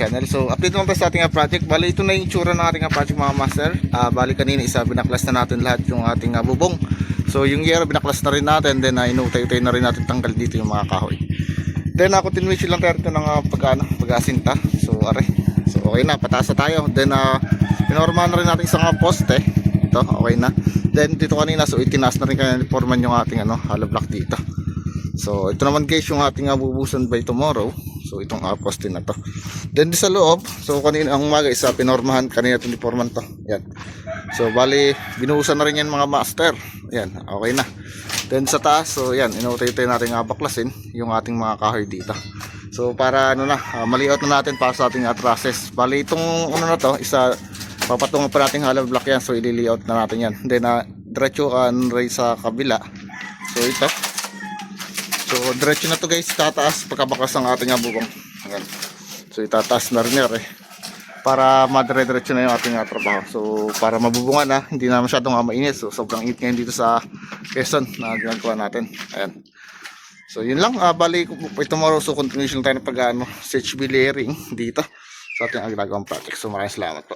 channel. So, update naman tayo sa ating ah, project. Bali, ito na yung tsura ng ating ah, project mga master. Ah, bali, kanina isa, binaklas na natin lahat yung ating ah, bubong. So, yung year, binaklas na rin natin. Then, uh, inutay-utay na rin natin tanggal dito yung mga kahoy. Then, uh, continuation lang tayo rito ng uh, pag, ano, pag-asinta. So, are. So, okay na, pataas na tayo. Then, uh, pinorma na rin natin isang uh, poste. Ito, okay na. Then, dito kanina, so, itinaas na rin kaya forman yung ating ano, hollow block dito. So, ito naman guys yung ating uh, bubusan by tomorrow. So, itong uh, poste na to. Then, sa loob, so kanina ang umaga isa pinormahan, kanina itong deforman to. Yan. So, bali, binuhusan na rin yan mga master. Yan, okay na. Then sa taas, so yan, inutay-tay natin nga baklasin yung ating mga kahoy dito. So, para ano na, uh, mali-out na natin para sa ating trusses. Bali, itong ano na to, isa, papatungan pa natin hollow block yan. So, ili-layout na natin yan. Then, uh, diretso uh, rin sa kabila. So, ito. So, diretso na to guys, tataas pagkabakas ng ating uh, bubong. Ayan. So, itataas na rin yan eh. Para madire-diretso na yung ating uh, trabaho. So, para mabubungan na, hindi na masyadong uh, mainit. So, sobrang init ngayon dito sa Quezon na ginagawa natin. Ayan. So, yun lang. Uh, bali, tomorrow, so continuation tayo ng pag ano, CHB layering dito sa ating ginagawang project. So, maraming salamat po.